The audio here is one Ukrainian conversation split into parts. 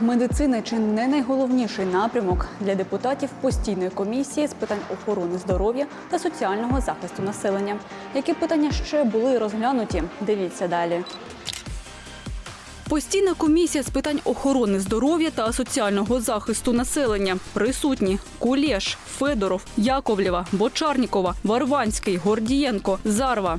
Медицини чи не найголовніший напрямок для депутатів постійної комісії з питань охорони здоров'я та соціального захисту населення. Які питання ще були розглянуті? Дивіться далі. Постійна комісія з питань охорони здоров'я та соціального захисту населення. Присутні Кулєш, Федоров, Яковлєва, Бочарнікова, Варванський, Гордієнко, Зарва.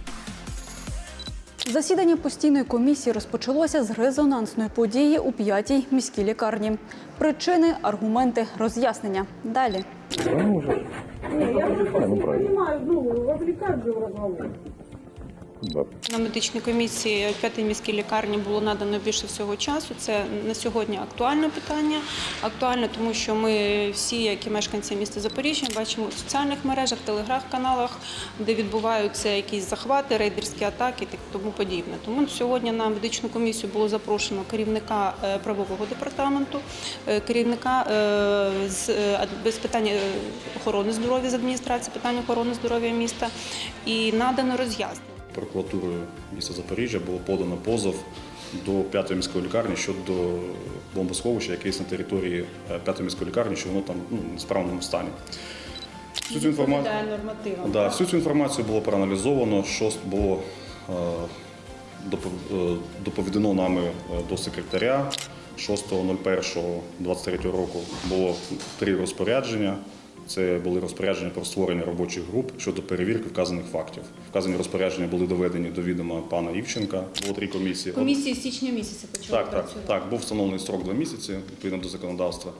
Засідання постійної комісії розпочалося з резонансної події у п'ятій міській лікарні. Причини, аргументи, роз'яснення. Далі. я ну, вовлекать же в разговор. На медичній комісії п'ятій міській лікарні було надано більше всього часу. Це на сьогодні актуальне питання. Актуальне, тому що ми всі, як і мешканці міста Запоріжжя, бачимо в соціальних мережах, телеграф-каналах, де відбуваються якісь захвати, рейдерські атаки і тому подібне. Тому сьогодні на медичну комісію було запрошено керівника е, правового департаменту, е, керівника е, з ад- питань охорони здоров'я з адміністрації питань охорони здоров'я міста і надано роз'яснення. Прокуратурою міста Запоріжжя було подано позов до п'ятої міської лікарні щодо бомбосховища, яке є на території е, п'ятої міської лікарні, що воно там ну, в несправному стані. Всю цю інформацію, да, всю цю інформацію було проаналізовано, що було е, е, доповідено нами до секретаря. 6.01.23 року було три розпорядження. Це були розпорядження про створення робочих груп щодо перевірки вказаних фактів. Вказані розпорядження були доведені до відома пана Івченка. Було три комісії. Комісії з січня місяця почали Так, так, працювати. так. Був встановлений строк два місяці відповідно до законодавства.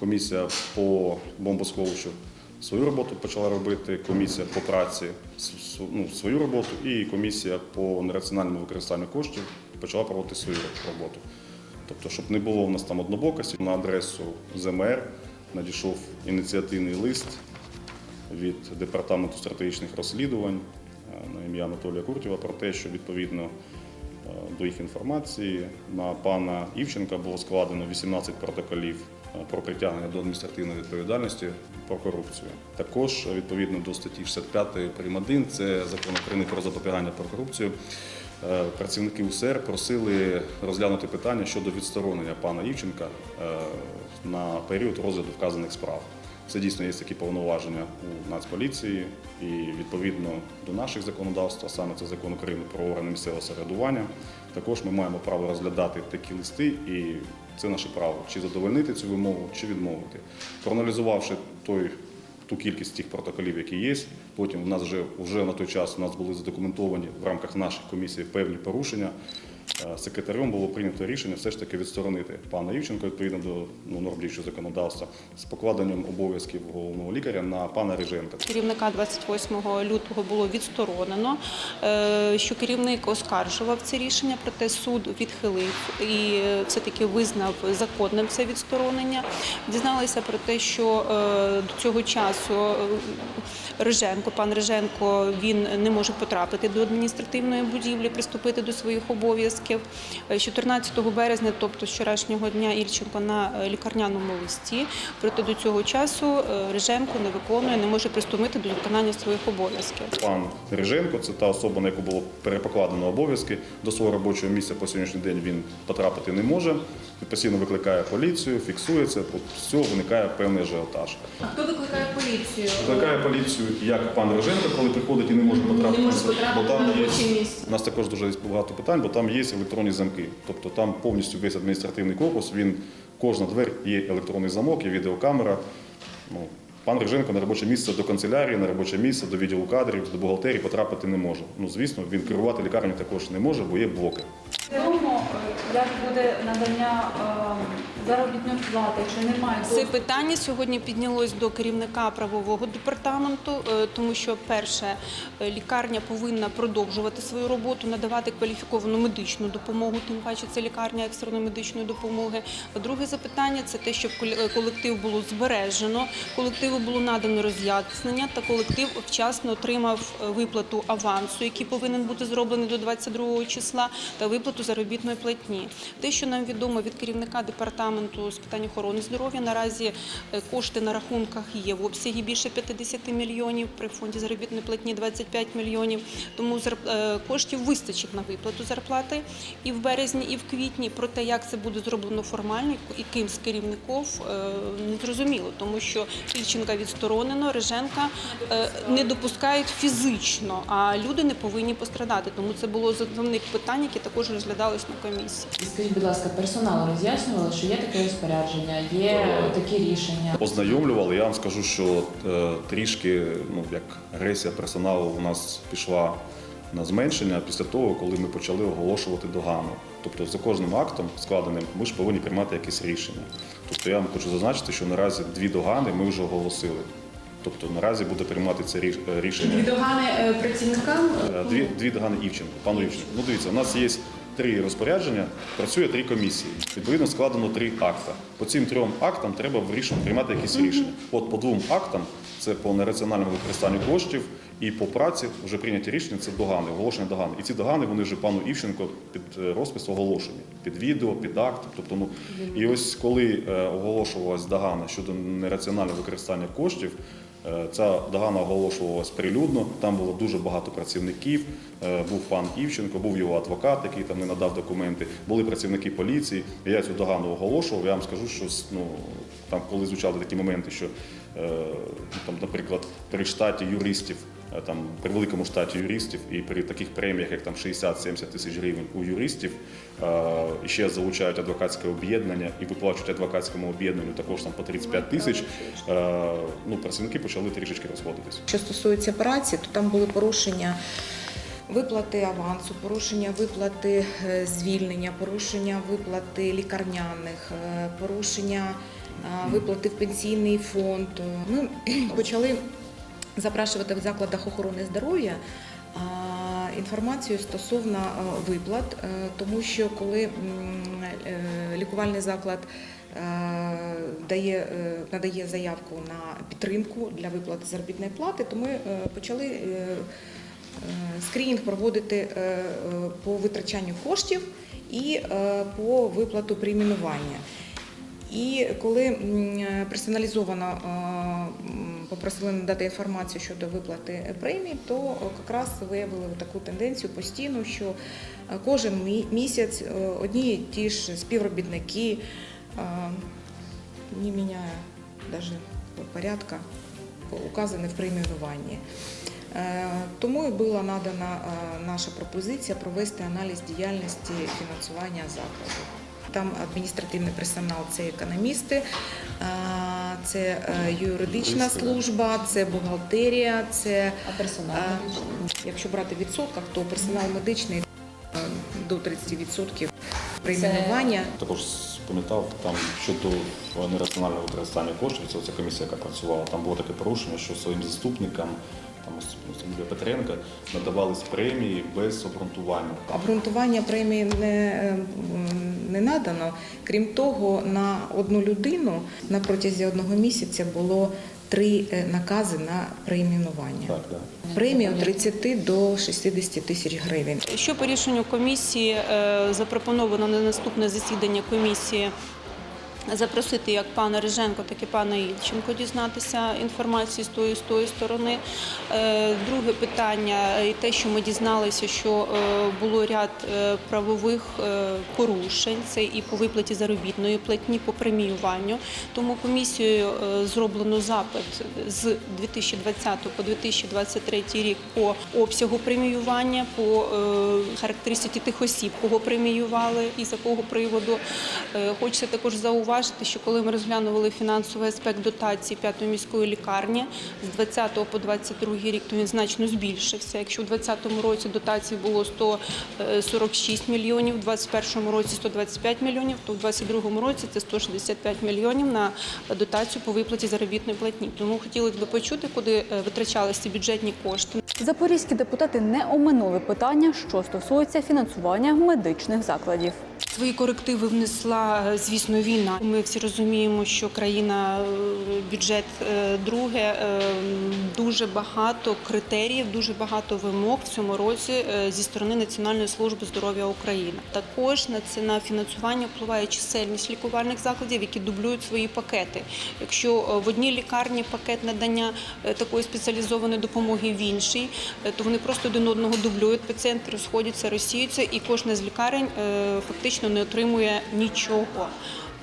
Комісія по бомбосховищу свою роботу почала робити. Комісія по праці ну, свою роботу, і комісія по нераціональному використанню коштів почала проводити свою роботу. Тобто, щоб не було в нас там однобокості, на адресу ЗМР надійшов ініціативний лист від департаменту стратегічних розслідувань е, на ім'я Анатолія Куртєва про те, що відповідно е, до їх інформації на пана Івченка було складено 18 протоколів е, про притягнення до адміністративної відповідальності про корупцію. Також відповідно до статті 65 прим. 1, це закон України про запобігання про корупцію. Е, Працівники УСР просили розглянути питання щодо відсторонення пана Івченка е, на період розгляду вказаних справ. Це дійсно є такі повноваження у Нацполіції і відповідно до наших законодавств, а саме це закон України про органи місцевого самоврядування. Також ми маємо право розглядати такі листи, і це наше право чи задовольнити цю вимогу, чи відмовити. Проаналізувавши той ту кількість тих протоколів, які є. Потім у нас вже, вже на той час у нас були задокументовані в рамках наших комісій певні порушення. Е, Секретарем було прийнято рішення все ж таки відсторонити пана Івченка відповідно до ну, норм діючого законодавства з покладенням обов'язків головного лікаря на пана Риженка. Керівника 28 лютого було відсторонено, е, що керівник оскаржував це рішення, проте суд відхилив і е, все-таки визнав законним це відсторонення. Дізналися про те, що до цього часу Риженко, пан Риженко, він не може потрапити до адміністративної будівлі, приступити до своїх обов'язків. Е, 14 березня, тобто з вчорашнього дня, Ільченко на е, лікарняному листі. Проте до цього часу е, Риженко не виконує, не може приступити до виконання своїх обов'язків. Пан Риженко це та особа, на яку було перепокладено обов'язки. До свого робочого місця по сьогоднішній день він потрапити не може. Він постійно викликає поліцію, фіксується. От з цього виникає певний ажіотаж. А хто викликає поліцію? Викликає поліцію як пан Риженко, коли приходить і не може потрапити. Не може потрапити бо там на є- робоче місце. У нас також дуже багато питань, бо там є електронні замки. Тобто там повністю весь адміністративний корпус, він кожна двері є електронний замок, є відеокамера. Ну, пан Риженко на робоче місце до канцелярії, на робоче місце до відділу кадрів, до бухгалтерії потрапити не може. Ну, звісно, він керувати лікарню також не може, бо є блоки. Цілому, як буде надання заробітної плати, чи немає Це питання сьогодні піднялось до керівника правового департаменту, е, тому що перше е, лікарня повинна продовжувати свою роботу, надавати кваліфіковану медичну допомогу. Тим паче це лікарня екстреної медичної допомоги. Друге запитання це те, щоб е, колектив було збережено, колективу було надано роз'яснення, та колектив вчасно отримав виплату авансу, який повинен бути зроблений до 22 числа, та виплату заробітної платні. Те, що нам відомо від керівника департаменту. Департаменту з питань охорони здоров'я. Наразі е, кошти на рахунках є в обсягі більше 50 мільйонів. При фонді заробітної платні 25 мільйонів. Тому е, коштів вистачить на виплату зарплати і в березні, і в квітні. Про те, як це буде зроблено формально, і ким з керівників е, не зрозуміло, тому що Ільченка відсторонено, Риженка не допускають фізично, а люди не повинні пострадати. Тому це було з основних питань, які також розглядались на комісії. Скажіть, будь ласка, персоналу роз'яснювали, що є таке розпорядження, є такі рішення. Ознайомлювали. Я вам скажу, що е, трішки ну, як агресія персоналу у нас пішла на зменшення після того, коли ми почали оголошувати догану. Тобто за кожним актом складеним ми ж повинні приймати якесь рішення. Тобто я вам хочу зазначити, що наразі дві догани ми вже оголосили. Тобто наразі буде приймати це е, рішення. Відогани е, працівникам Е, Дві, дві догани Івченко, пану Івченко. Ну дивіться, у нас є три розпорядження, працює три комісії. Відповідно, складено три акта. По цим трьом актам треба вирішувати приймати якісь рішення. От по двом актам це по нераціональному використанню коштів і по праці вже прийняті рішення. Це догани, оголошення догани. І ці догани вони вже пану Івченко під е, розпис оголошені, під відео, під акт. Тобто, ну і ось коли е, оголошувалась догана щодо нераціонального використання коштів. Е, Ця догана оголошувалась прилюдно. Там було дуже багато працівників. Е, Був пан Івченко, був його адвокат, який там не надав документи. Були працівники поліції. Я цю догану оголошував. Я вам скажу, що ну там, коли звучали такі моменти, що е, там, наприклад, при штаті юристів. Е, Там при великому штаті юристів і при таких преміях, як там 60-70 тисяч гривень у юристів, е, ще залучають адвокатське об'єднання і виплачують адвокатському об'єднанню також там по 35 тисяч. е, Ну, працівники почали трішечки розходитись. Що стосується праці, то там були порушення виплати авансу, порушення виплати звільнення, порушення виплати лікарняних, порушення виплати в пенсійний фонд. Ми почали запрашувати в закладах охорони здоров'я. Інформацію стосовно виплат, е, тому що коли е, лікувальний заклад е, дає, надає заявку на підтримку для виплати заробітної плати, то ми почали скринінг проводити по витрачанню коштів і по виплату премінування. І коли персоналізовано м, попросили надати інформацію щодо виплати премій, то е, якраз виявили таку тенденцію постійно, що е, кожен місяць е, одні і ті ж співробітники не міняє навіть порядка, указані в преміюванні. Е, Тому і була надана наша пропозиція провести аналіз діяльності фінансування закладу. Там адміністративний персонал це економісти, це е, юридична служба, це бухгалтерія, це а персонал. якщо брати в відсотках, то персонал медичний е, до 30% преміювання. Також пам'ятав там щодо нераціонального використання коштів. Це комісія, яка працювала. Там було таке порушення, що своїм заступникам. Там ось, Петренка надавались премії без обґрунтування. Обґрунтування премії не, е, не надано. Крім того, на одну людину на протязі одного місяця було три е, накази на преміювання. Так, так. Премія від 30 до 60 тисяч гривень. Що по рішенню комісії е, запропоновано на наступне засідання комісії запросити як пана Риженко, так і пана Ільченко дізнатися інформації з тої з тої сторони. Е, Друге питання і те, що ми дізналися, що е, було ряд е, правових е, порушень. Це і по виплаті заробітної платні, по преміюванню. Тому комісією е, зроблено запит з 2020 по 2023 рік по обсягу преміювання, по е, характеристиці тих осіб, кого преміювали і з якого приводу. Е, Хочеться також зауважити, що коли ми розглянули фінансовий аспект дотації п'ятої міської лікарні з 20 по 22 рік, то він значно збільшився. Якщо в 2020 році дотації було 146 мільйонів, в 2021 році 125 мільйонів, то в 2022 році це 165 мільйонів на дотацію по виплаті заробітної платні. Тому хотілося б почути, куди е, витрачалися бюджетні кошти. Запорізькі депутати не оминули питання, що стосується фінансування медичних закладів. Свої корективи внесла, е, звісно, війна. Ми всі розуміємо, що країна е, бюджет е, друге, дуже багато критеріїв, дуже багато вимог в цьому році зі сторони Національної служби здоров'я України. Також на це на фінансування впливає чисельність лікувальних закладів, які дублюють свої пакети. Якщо в одній лікарні пакет надання такої спеціалізованої допомоги в іншій, то вони просто один одного дублюють. Пацієнти розходяться, розсіються, і кожна з лікарень е, фактично не отримує нічого.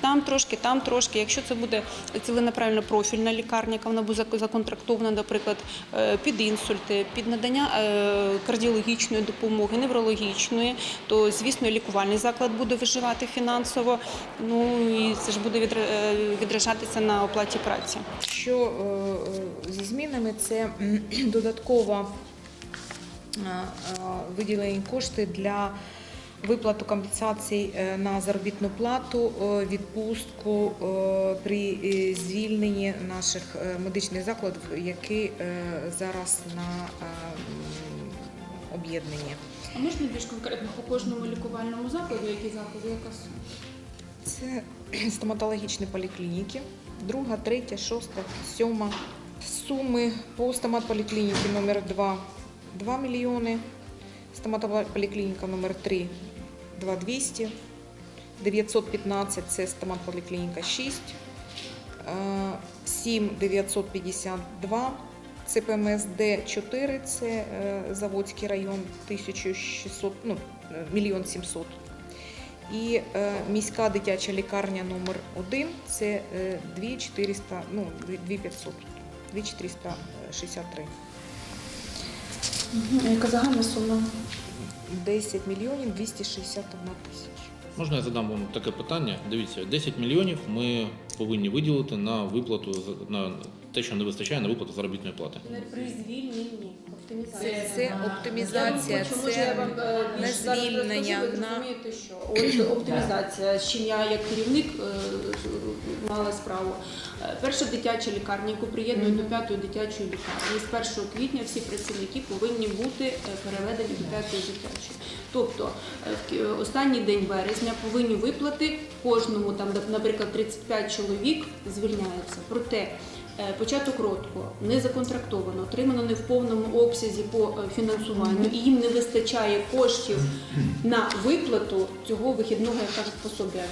Там трошки, там трошки. Якщо це буде ціленаправлена профільна лікарня, яка вона буде зак- законтрактована, наприклад, е, під інсульти, під надання е, кардіологічної допомоги, неврологічної, то звісно лікувальний заклад буде виживати фінансово. Ну і це ж буде е, відражатися на оплаті праці. Що зі змінами це додатково виділені кошти для виплату компенсацій е, на заробітну плату, е, відпустку е, при звільненні наших медичних закладів, які зараз на об'єднанні. А можна більш конкретно по кожному лікувальному закладу, які заклади, яка сума? Це стоматологічні поліклініки, друга, третя, шоста, сьома. Суми по стоматполіклініці номер 2 – 2 мільйони, стоматполіклініка номер 3 – 2200, 915 – це стоматполіклініка 6, е, 7 952 це ПМСД 4, це е, Заводський район 1600, ну, е, мільйон 700. І е, міська дитяча лікарня номер 1 це е, 2400, ну, 2500, 2463. А яка загальна сума? 10 мільйонів 261 тисяча. Можна я задам вам таке питання? Дивіться, 10 мільйонів ми повинні виділити на виплату з- на те, що не вистачає на виплату заробітної плати. Не при звільненні. Це, це оптимізація, вам хочу, може, я вам, це е, на більш зараз звільнення, розкажу, ви на зрозумієте, що от оптимізація, з чим я як керівник е, мала справу. Е, Перша дитяча лікарня, яку приєднують до п'ятої дитячої лікарні, з 1 квітня всі працівники повинні бути е, переведені до п'ятої дитячої. Тобто е, в кі- останній день березня повинні виплати кожному, там, наприклад, 35 чоловік звільняються. Проте е, початок року не законтрактовано, отримано не в повному обсязі по е, фінансуванню, і їм не вистачає коштів на виплату цього вихідного, як кажуть, пособя.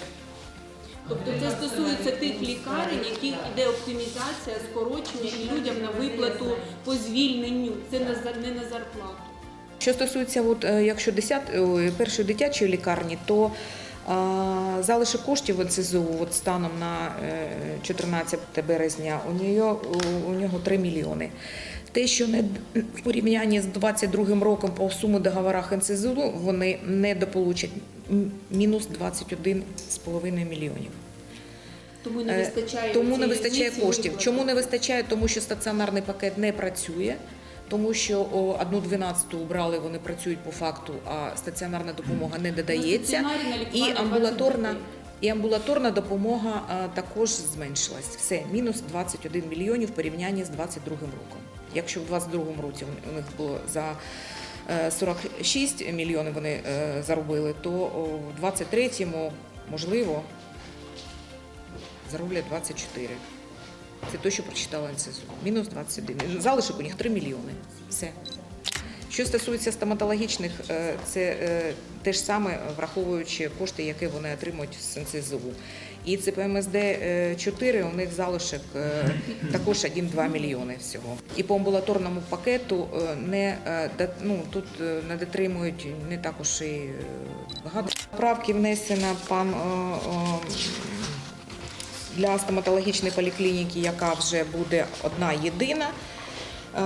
Тобто це стосується тих лікарень, яких йде оптимізація, скорочення і людям на виплату по звільненню. Це не на зарплату. Що стосується, от, е, якщо 10, ой, першої дитячої лікарні, то е, залишок коштів НСЗУ от станом на е, 14 березня у нього, у нього 3 мільйони. Те, що не в порівнянні з 22 роком по суму договорах НСЗУ, вони не дополучать мінус 21,5 мільйонів. Тому не Е, вистачає Тому не вистачає коштів. Чому не вистачає? Тому що стаціонарний пакет не працює, тому що одну дванадцяту убрали, вони працюють по факту, а стаціонарна допомога не додається. І амбулаторна, і амбулаторна допомога також зменшилась. Все, мінус 21 мільйонів в порівнянні з 22 роком. Якщо в 22 році у них було за е, 46 мільйонів вони е, заробили, то в 23-му, можливо, зароблять 24. Це те, що прочитала НСЗУ. Мінус 21. Залишок у них 3 мільйони. Все. Що стосується стоматологічних, е, це е, те ж саме, враховуючи кошти, які вони отримують з НСЗУ. І ЦПМСД 4 у них залишок е, також 1-2 мільйони всього. І по амбулаторному пакету е, не, е, ну, тут е, не дотримують не також і е, багато. Правки внесено пан е, е, для стоматологічної поліклініки, яка вже буде одна єдина. е,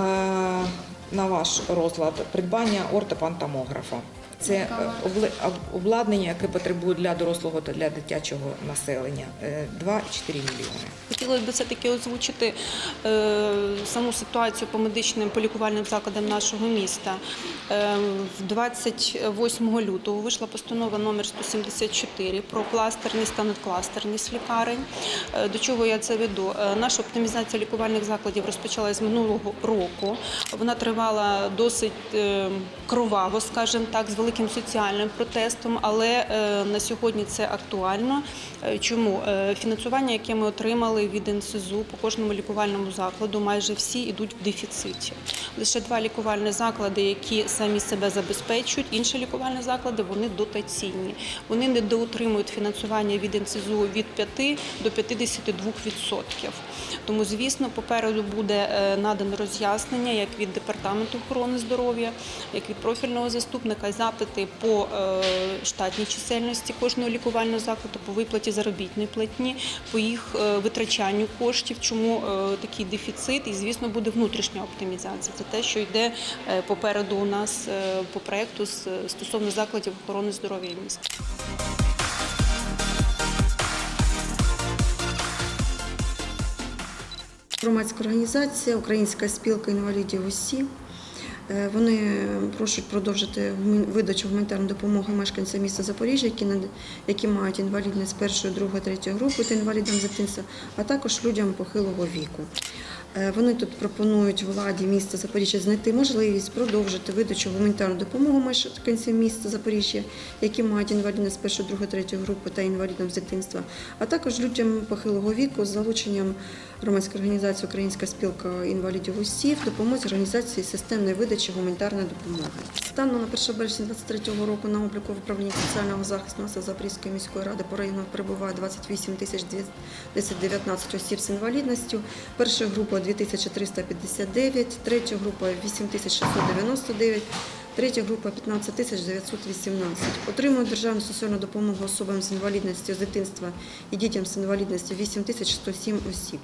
На ваш розлад придбання ортопантомографа. Це е, обла- обладнання, яке потребує для дорослого та для дитячого населення. Е, 2,4 мільйони. Хотілося б все-таки озвучити е, саму ситуацію по медичним по лікувальним закладам нашого міста. Е, 28 лютого вийшла постанова номер 174 про кластерність та надкластерність лікарень. Е, до чого я це веду? Е, наша оптимізація лікувальних закладів розпочалась з минулого року. Вона тривала досить е, кроваво, скажімо так, з великим великим соціальним протестом, але е, на сьогодні це актуально. Е, Чому Е, фінансування, яке ми отримали від НСЗУ по кожному лікувальному закладу, майже всі йдуть в дефіциті. Лише два лікувальні заклади, які самі себе забезпечують. Інші лікувальні заклади вони дотаційні. Вони недоотримують фінансування від НСЗУ від 5 до 52%. Тому, звісно, попереду буде е, надано роз'яснення як від департаменту охорони здоров'я, як від профільного заступника, і запити по е, штатній чисельності кожного лікувального закладу, по виплаті заробітної платні, по їх е, витрачанню коштів, чому е, такий дефіцит, і звісно буде внутрішня оптимізація. Це те, що йде попереду у нас по проекту стосовно закладів охорони здоров'я міста. Громадська організація, Українська спілка інвалідів УСІ. Е, Вони просять продовжити видачу гуманітарної допомоги мешканцям міста Запоріжжя, які, які мають інвалідність першої, другої, третьої групи та інвалідам з дитинства, а також людям похилого віку. Е, Вони тут пропонують владі міста Запоріжжя знайти можливість продовжити видачу гуманітарної допомоги мешканцям міста Запоріжжя, які мають інвалідність першої, другої, третьої групи та інвалідам з дитинства, а також людям похилого віку з залученням громадської організації Українська спілка інвалідів УСІ в організації системної видачі гуманітарної допомоги. Станом на 1 березня 2023 року на обліку в управлінні соціального захисту населення Запорізької міської ради по району перебуває 28 тисяч 219 осіб з інвалідністю. Перша група 2359, третя група 8699, третя група 15 тисяч 918. Отримують державну соціальну допомогу особам з інвалідністю з дитинства і дітям з інвалідністю 8 тисяч 107 осіб.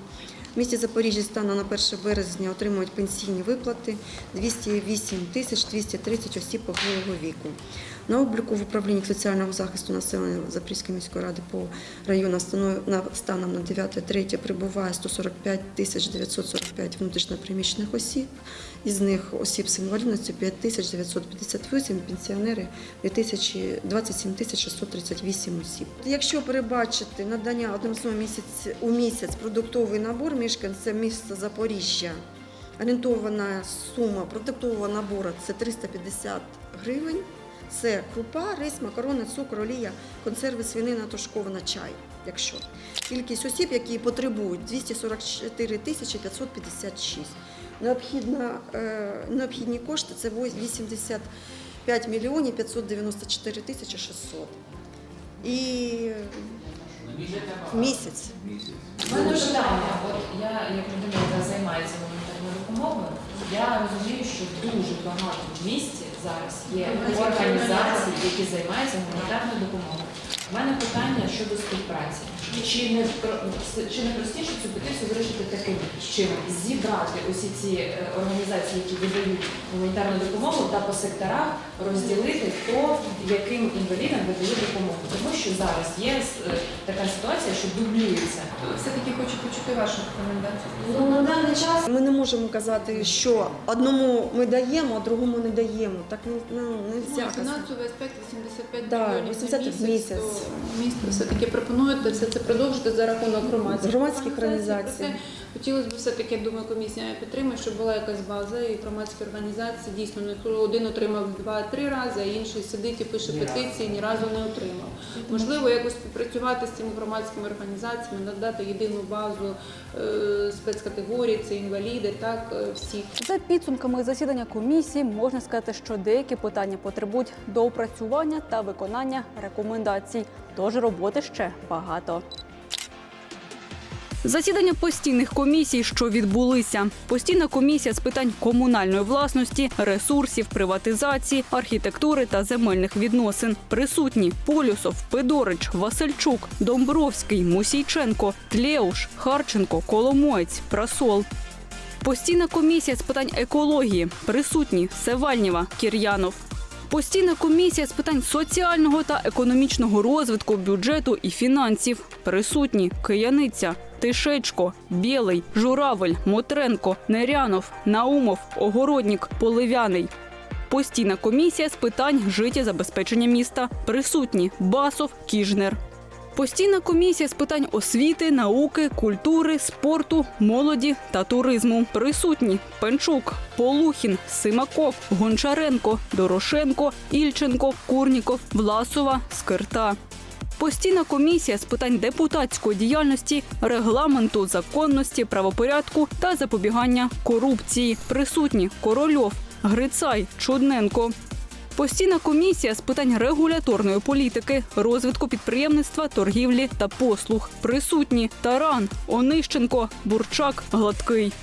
В місті Запоріжжя станом на 1 березня отримують пенсійні виплати 208 тисяч 230 осіб похилого віку. На обліку в управлінні соціального захисту населення Запорізької міської ради по районам станом на станом на 9.3 прибуває 145 тисяч 945 внутрішньопереміщених осіб. Із них осіб з інвалідністю 5 тисяч 958, пенсіонери 2000 27 тисяч 638 осіб. Якщо перебачити надання одномісного місяць у місяць продуктовий набор мешканцям міста Запоріжжя, орієнтована сума продуктового набору це 350 гривень. Це крупа, рис, макарони, цукор, олія, консерви, свинина, тушкована, чай. Якщо кількість осіб, які потребують 244 тисячі 556. Необхідна, е, необхідні кошти це 85 мільйонів 594 тисячі 600. І місяць. Мене питання. От я, як людина, яка займається гуманітарною допомогою, я розумію, що дуже багато в місті зараз є організації, які займаються гуманітарною допомогою. У мене питання щодо співпраці. Чи не чи не простіше цю петицію вирішити таким чином? Зібрати усі ці е, організації, які видають гуманітарну допомогу, та по секторах розділити, хто яким інвалідам видає допомогу. Тому що зараз є е, така ситуація, що дублюється. Все-таки хочу почути вашу рекомендацію. Ну, на даний час ми не можемо казати, що одному ми даємо, а другому не даємо. Так не, ну, не Ну, можна. фінансовий аспект 85 Да, мільйонів 80 місяць. то місто все-таки пропонуєте все це продовжити за рахунок громадських, Громадських організацій. Проте Хотілося б все-таки, я думаю, комісія підтримує, щоб була якась база і громадські організації дійсно не хто один отримав два-три рази, а інший сидить і пише петиції, ні разу не отримав. Можливо, якось співпрацювати з цими громадськими організаціями, надати єдину базу е, спецкатегорій, це інваліди, так е, всіх. За підсумками засідання комісії можна сказати, що деякі питання потребують доопрацювання та виконання рекомендацій. Тож роботи ще багато. Засідання постійних комісій, що відбулися. Постійна комісія з питань комунальної власності, ресурсів, приватизації, архітектури та земельних відносин. Присутні Полюсов, Федорич, Васильчук, Домбровський, Мусійченко, Тлеуш, Харченко, Коломоєць, Прасол. Постійна комісія з питань екології. Присутні Севальніва, Кір'янов. Постійна комісія з питань соціального та економічного розвитку, бюджету і фінансів. Присутні Кияниця, Тишечко, Білий, Журавель, Мотренко, Нерянов, Наумов, Огороднік, Поливяний. Постійна комісія з питань життєзабезпечення міста. Присутні Басов, Кіжнер. Постійна комісія з питань освіти, науки, культури, спорту, молоді та туризму. Присутні Пенчук, Полухін, Симаков, Гончаренко, Дорошенко, Ільченко, Курніков, Власова, Скирта. Постійна комісія з питань депутатської діяльності, регламенту, законності, правопорядку та запобігання корупції. Присутні Корольов, Грицай, Чудненко. Постійна комісія з питань регуляторної політики, розвитку підприємництва, торгівлі та послуг. Присутні Таран, Онищенко, Бурчак, Гладкий.